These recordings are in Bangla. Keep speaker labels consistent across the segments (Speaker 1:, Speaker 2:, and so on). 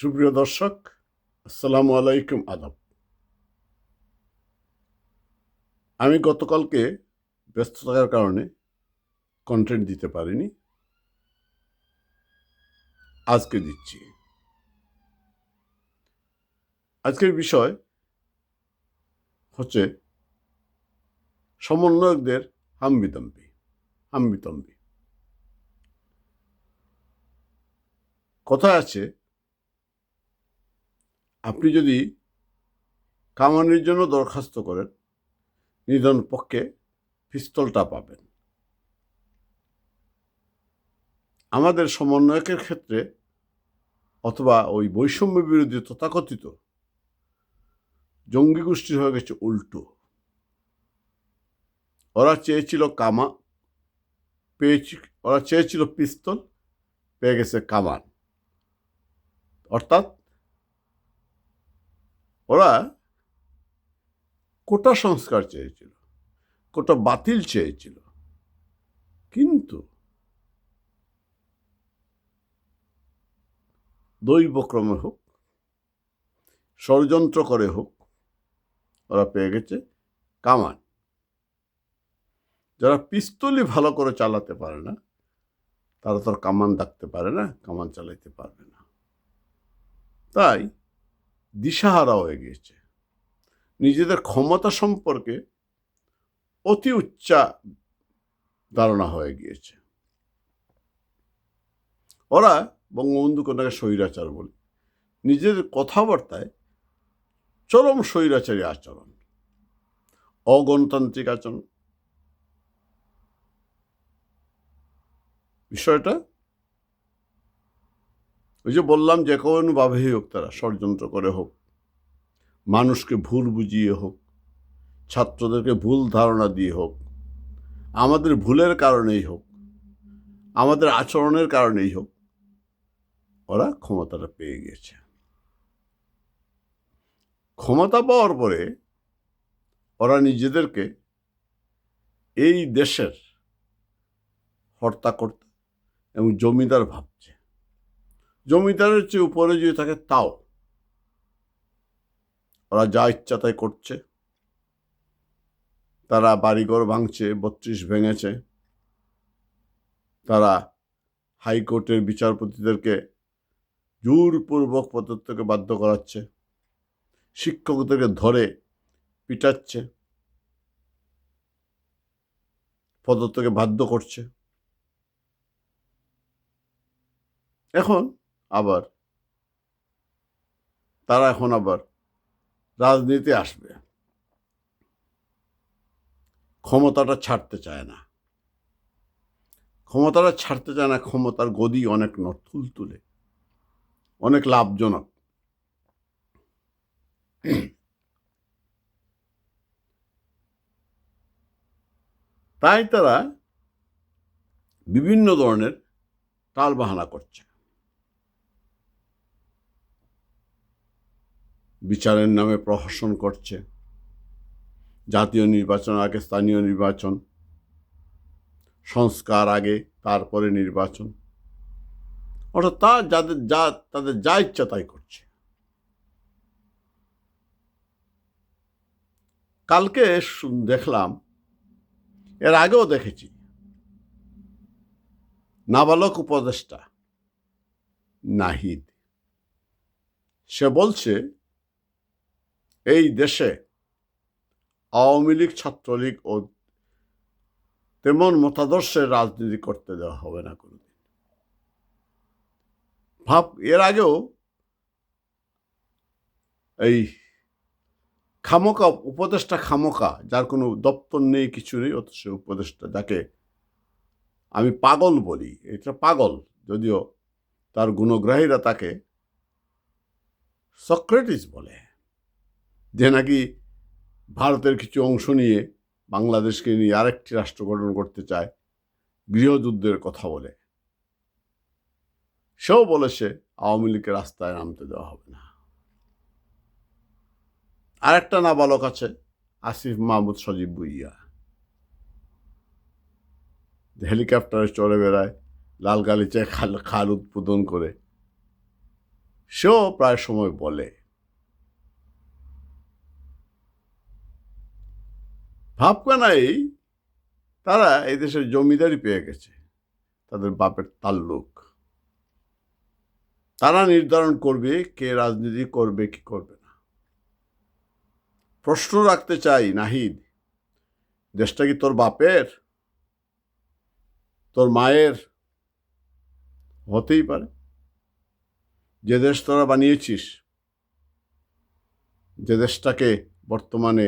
Speaker 1: সুপ্রিয় দর্শক, আসসালামু আলাইকুম আদাব। আমি গতকালকে ব্যস্ত থাকার কারণে কন্টেন্ট দিতে পারিনি। আজকে দিচ্ছি। আজকের বিষয় হচ্ছে সমন্বয়কদের হাম্বিতম্বি হাম্বিতম্বি। কথা আছে আপনি যদি কামানির জন্য দরখাস্ত করেন, নিধন পক্ষে পিস্তলটা পাবেন। আমাদের সমন্বয়কের ক্ষেত্রে অথবা ওই বৈষম্য বিরোধী তথাকথিত জঙ্গি গোষ্ঠীর হয়ে গেছে উল্টো। ওরা চেয়েছিল কামা, পেয়েছি, ওরা চেয়েছিল পিস্তল, পেয়ে গেছে কামান। অর্থাৎ ওরা কোটা সংস্কার চেয়েছিল, কোটা বাতিল চেয়েছিল। কিন্তু দৈবক্রমে হোক, ষড়যন্ত্র করে হোক, ওরা পেয়ে গেছে কামান। যারা পিস্তলই ভালো করে চালাতে পারে না, তারা তো কামান ডাকতে পারে না, কামান চালাইতে পারবে না। তাই দিশাহারা হয়ে গিয়েছে। নিজেদের ক্ষমতা সম্পর্কে অতি উচ্চা ধারণা হয়ে গিয়েছে। ওরা বঙ্গবন্ধু কন্যাকে স্বৈরাচার বলে। নিজেদের কথাবার্তায় চরম স্বৈরাচারী আচরণ। অগণতান্ত্রিক আচরণ। বিষয়টা ওই যে বললাম যে কোনোভাবেই হোক তারা, ষড়যন্ত্র করে হোক, মানুষকে ভুল বুঝিয়ে হোক, ছাত্রদেরকে ভুল ধারণা দিয়ে হোক, আমাদের ভুলের কারণেই হোক, আমাদের আচরণের কারণেই হোক, ওরা ক্ষমতাটা পেয়ে গেছে। ক্ষমতা পাওয়ার পরে ওরা নিজেদেরকে এই দেশের হর্তাকর্তা এবং জমিদার ভাবছে। জমিদারের চেয়ে উপরে যদি থাকে, তাও। ওরা যা ইচ্ছা তাই করছে। তারা বাড়িঘর ভাঙছে, বত্রিশ ভেঙেছে। তারা হাইকোর্টের বিচারপতিদেরকে জোরপূর্বক পদত্যাগে বাধ্য করাচ্ছে। শিক্ষকদেরকে ধরে পিটাচ্ছে। পদত্যাগে বাধ্য করছে। এখন আবার। তারা এখন আবার রাজনীতি আসবে। ক্ষমতাটা ছাড়তে চায় না। ক্ষমতাটা ছাড়তে চায় না, ক্ষমতার গদি অনেক নতুল তুলে অনেক লাভজনক। তাই তারা বিভিন্ন ধরনের টাল বাহানা করছে। বিচারের নামে প্রহসন করছে। জাতীয় নির্বাচন আগে, স্থানীয় নির্বাচন। সংস্কার আগে, তারপরে নির্বাচন। অর্থাৎ তা যাদের যা, তাদের যা ইচ্ছা তাই করছে। কালকে দেখলাম, এর আগেও দেখেছি। নাবালক উপদেষ্টা নাহিদ, সে বলছে এই দেশে আওয়ামী লীগ, ছাত্রলীগ ও তেমন মতাদর্শের রাজনীতি করতে দেওয়া হবে না কোনোদিন ভাব, এর আগেও এই খামোকা, উপদেষ্টা খামোকা, যার কোনো দপ্তর নেই, কিছু নেই, অথচ উপদেষ্টা যাকে আমি পাগল বলি, এটা পাগল, যদিও তার গুণগ্রাহীরা তাকে সক্রেটিস বলে। যে নাকি ভারতের কিছু অংশ নিয়ে বাংলাদেশকে নিয়ে আরেকটি রাষ্ট্র গঠন করতে চায়, গৃহযুদ্ধের কথা বলে। সেও বলেছে, আওয়ামী লীগকে রাস্তায় নামতে দেওয়া হবে না। আরেকটা নাবালক আছে, আসিফ মাহমুদ সজীব বুইয়া হেলিকপ্টারে চড়ে বেড়ায় লাল গালিচায় খাল খাল উৎপাদন করে। সেও প্রায় সময় বলে ভাবকানাই তারা এই দেশের জমিদারি পেয়ে গেছে। তাদের বাপের তাল্লুক। তারা নির্ধারণ করবে কে রাজনীতি করবে, কি করবে না। প্রশ্ন রাখতে চাই, নাহিদ, দেশটা কি তোর বাপের? তোর মায়ের? হতেই পারে। যে দেশ তোরা বানিয়েছিস, যে দেশটাকে বর্তমানে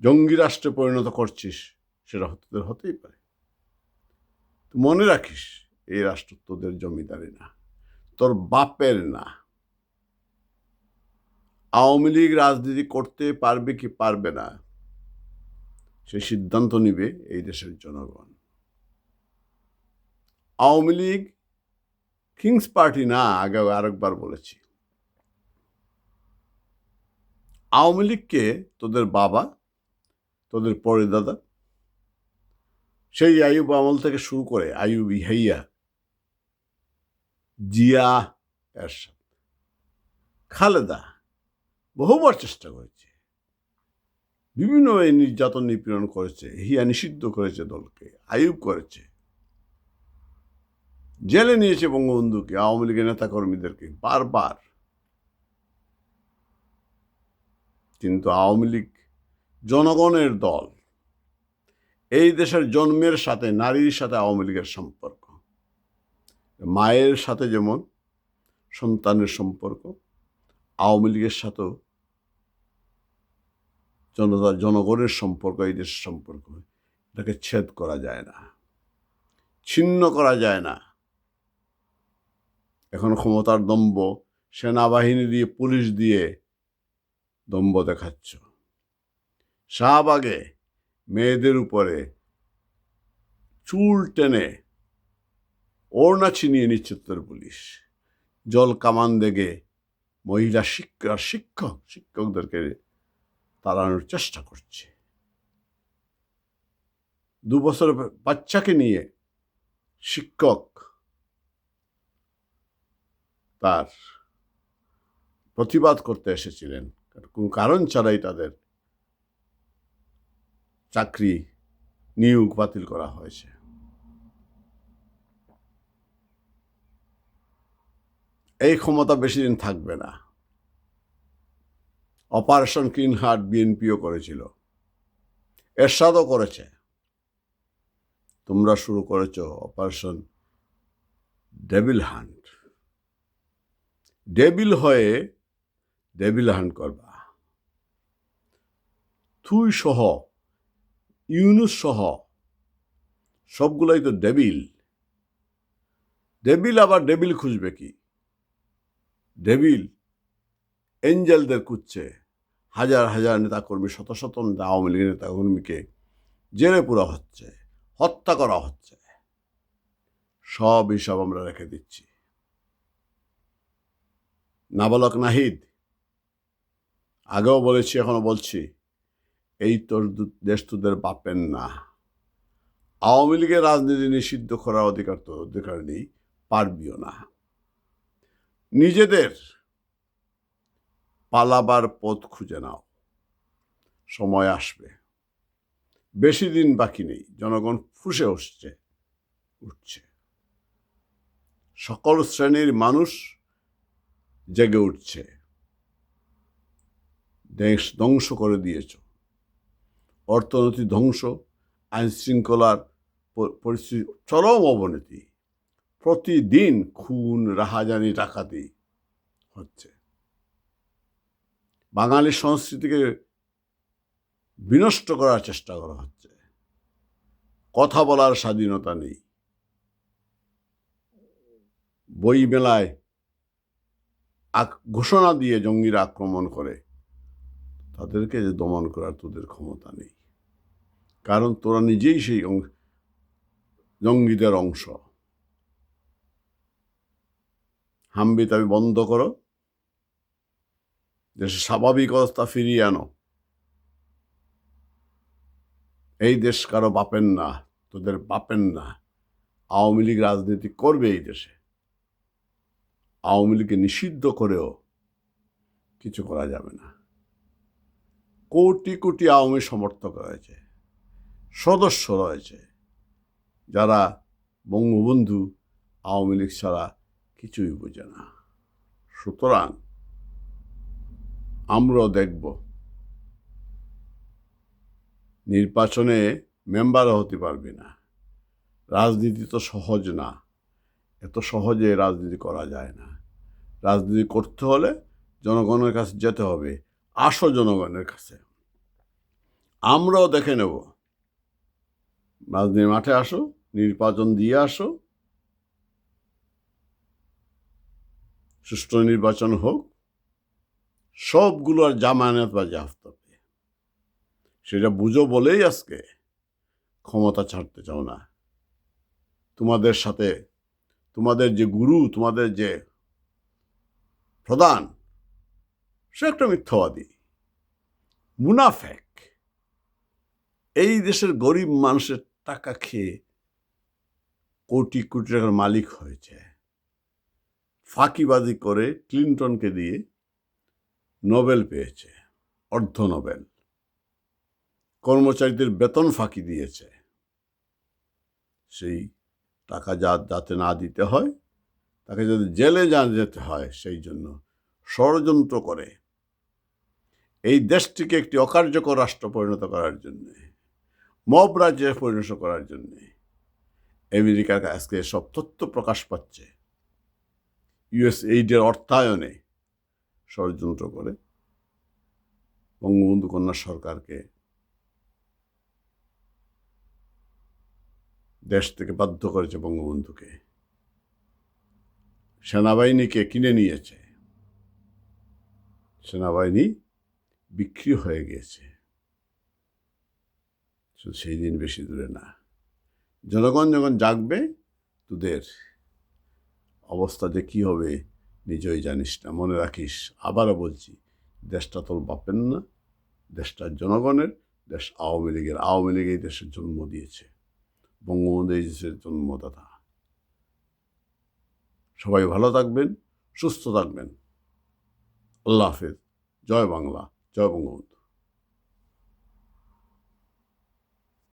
Speaker 1: জঙ্গি রাষ্ট্রে পরিণত করছিস, সেটা তোদের হতেই পারে। মনে রাখিস, এই রাষ্ট্র তোদের জমিদারি না, তোর বাপের না। আওয়ামী লীগ রাজনীতি করতে পারবে কি পারবে না, সে সিদ্ধান্ত নিবে এই দেশের জনগণ। আওয়ামী লীগ কিংস পার্টি না, আগে আরেকবার বলেছি। আওয়ামী লীগকে তোদের বাবা তোদের পরে দাদা। সেই আয়ুব আমল থেকে শুরু করে আয়ুব ইহাইয়া, জিয়া, এরশাদ, খালেদা বহুবার চেষ্টা করেছে। বিভিন্ন নির্যাতন নিপীড়ন করেছে, হিয়া নিষিদ্ধ করেছে দলকে আয়ুব করেছে। জেলে নিয়েছে বঙ্গবন্ধুকে, আওয়ামী লীগের নেতাকর্মীদেরকে, বারবার। কিন্তু আওয়ামী লীগ জনগণের দল। এই দেশের জন্মের সাথে নারীর সাথে আওয়ামী লীগের সম্পর্ক। মায়ের সাথে যেমন সন্তানের সম্পর্ক, আওয়ামী লীগের সাথেও জনতা, জনগণের সম্পর্ক, এই দেশের সম্পর্ক। এটাকে ছেদ করা যায় না, ছিন্ন করা যায় না। এখন ক্ষমতার দম্ভ, সেনাবাহিনী দিয়ে, পুলিশ দিয়ে দম্ভ দেখাচ্ছ। শাহবাগে মেয়েদের উপরে চুল টেনে ওড়না ছিনিয়ে নিচ্ছে উত্তর পুলিশ। জল কামান দেগে মহিলা শিক্ষক শিক্ষক, শিক্ষকদেরকে তাড়ানোর চেষ্টা করছে। দু বছর বাচ্চাকে নিয়ে শিক্ষক তার প্রতিবাদ করতে এসেছিলেন। কোনো কারণ ছাড়াই তাদের চাকরি নিয়োগ বাতিল করা হয়েছে। এই ক্ষমতা বেশি দিন থাকবে না। অপারেশন হার্ট বিএনপিও করেছিল। এরশাদও করেছে। তোমরা শুরু করেছ অপারেশন ডেভিল হান্ট। ডেবিল হয়ে ডেভিল হান্ট করবা। থুই সহ ইউনুস সহ সবগুলাই তো ডেবিল। ডেবিল আবার ডেবিল খুঁজবে কি? ডেবিল এঞ্জেলদের খুঁজছে। হাজার হাজার নেতাকর্মী, শত শত নেতা, আওয়ামী লীগের নেতাকর্মীকে জেলে পুরা হচ্ছে, হত্যা করা হচ্ছে। সব হিসাব আমরা রেখে দিচ্ছি। নাবালক নাহিদ, আগেও বলেছি, এখনও বলছি। এই তোর দেশ তোদের বাপের না। আওয়ামী লীগের রাজনীতি নিষিদ্ধ করার অধিকার তো অধিকার নেই, পারবিও না। নিজেদের পালাবার পথ খুঁজে নাও। সময় আসবে। বেশি দিন বাকি নেই, জনগণ ফুসে উঠছে উঠছে। সকল শ্রেণির মানুষ জেগে উঠছে। দেশ ধ্বংস করে দিয়েছ। অর্থনৈতিক ধ্বংস আইন শৃঙ্খলার পরিস্থিতি, চরম অবনতি। প্রতিদিন খুন, রাহাজানি, ডাকাতি হচ্ছে। বাঙালি সংস্কৃতিকে বিনষ্ট করার চেষ্টা করা হচ্ছে। কথা বলার স্বাধীনতা নেই। বই মেলায় ঘোষণা দিয়ে জঙ্গিরা আক্রমণ করে, তাদেরকে যে দমন করার তোদের ক্ষমতা নেই। কারণ তোরা নিজেই সেই জঙ্গিদের অংশ। হাম্বি তাবি বন্ধ করো। দেশের স্বাভাবিক অবস্থা ফিরিয়ে আনো। এই দেশ কারও বাপেন না, তোদের বাপেন না। আওয়ামী লীগ রাজনীতি করবে এই দেশে। আওয়ামী লীগকে নিষিদ্ধ করেও কিছু করা যাবে না। কোটি কোটি আওয়ামী সমর্থক রয়েছে। সদস্য রয়েছে, যারা বঙ্গবন্ধু আওয়ামী লীগ ছাড়া কিছুই বোঝে না। সুতরাং আমরাও দেখব, নির্বাচনে মেম্বারও হতে পারবে না। রাজনীতি তো সহজ না, এত সহজে রাজনীতি করা যায় না। রাজনীতি করতে হলে জনগণের কাছে যেতে হবে, আসো জনগণের কাছে। আমরাও দেখে নেব রাজনীতির মাঠে আসো, নির্বাচন দিয়ে আসো। সুষ্ঠু নির্বাচন হোক সবগুলোর জামানত বা জাফতবে সেটা বুঝো বলেই আজকে ক্ষমতা ছাড়তে চাও না। তোমাদের সাথে, তোমাদের যে গুরু, তোমাদের যে প্রধান, সে একটা মিথ্যাবাদী, মুনাফেক। এই দেশের গরিব মানুষের টাকা খেয়ে কোটি কোটি টাকার মালিক হয়েছে ফাঁকিবাজি করে ক্লিন্টনকে দিয়ে নোবেল পেয়েছে, অর্ধ নোবেল। কর্মচারীদের বেতন ফাঁকি দিয়েছে। সেই টাকা যা, যাতে না দিতে হয়, তাকে যাতে জেলে যা যেতে হয়, সেই জন্য ষড়যন্ত্র করে। এই দেশটিকে একটি অকার্যকর রাষ্ট্র পরিণত করার জন্যে মব রাজ্যে পরিণত করার জন্যে আমেরিকার আজকে সব তথ্য প্রকাশ পাচ্ছে। ইউএস এইডের অর্থায়নে ষড়যন্ত্র করে বঙ্গবন্ধু কন্যা সরকারকে দেশ থেকে বাধ্য করেছে বঙ্গবন্ধুকে। সেনাবাহিনীকে কিনে নিয়েছে। সেনাবাহিনী বিক্রি হয়ে গিয়েছে। শুধু সেই দিন বেশি দূরে না। জনগণ যখন জাগবে, তোদের অবস্থা যে কী হবে, নিজেই জানিস না। মনে রাখিস, আবারও বলছি, দেশটা তোর বাপের না, দেশটা জনগণের, দেশ আওয়ামী লীগের। আওয়ামী লীগ এই দেশের জন্ম দিয়েছে। বঙ্গবন্ধু এই দেশের জন্মদাতা। সবাই ভালো থাকবেন, সুস্থ থাকবেন। আল্লাহ হাফেজ। জয় বাংলা, জয় বঙ্গবন্ধু।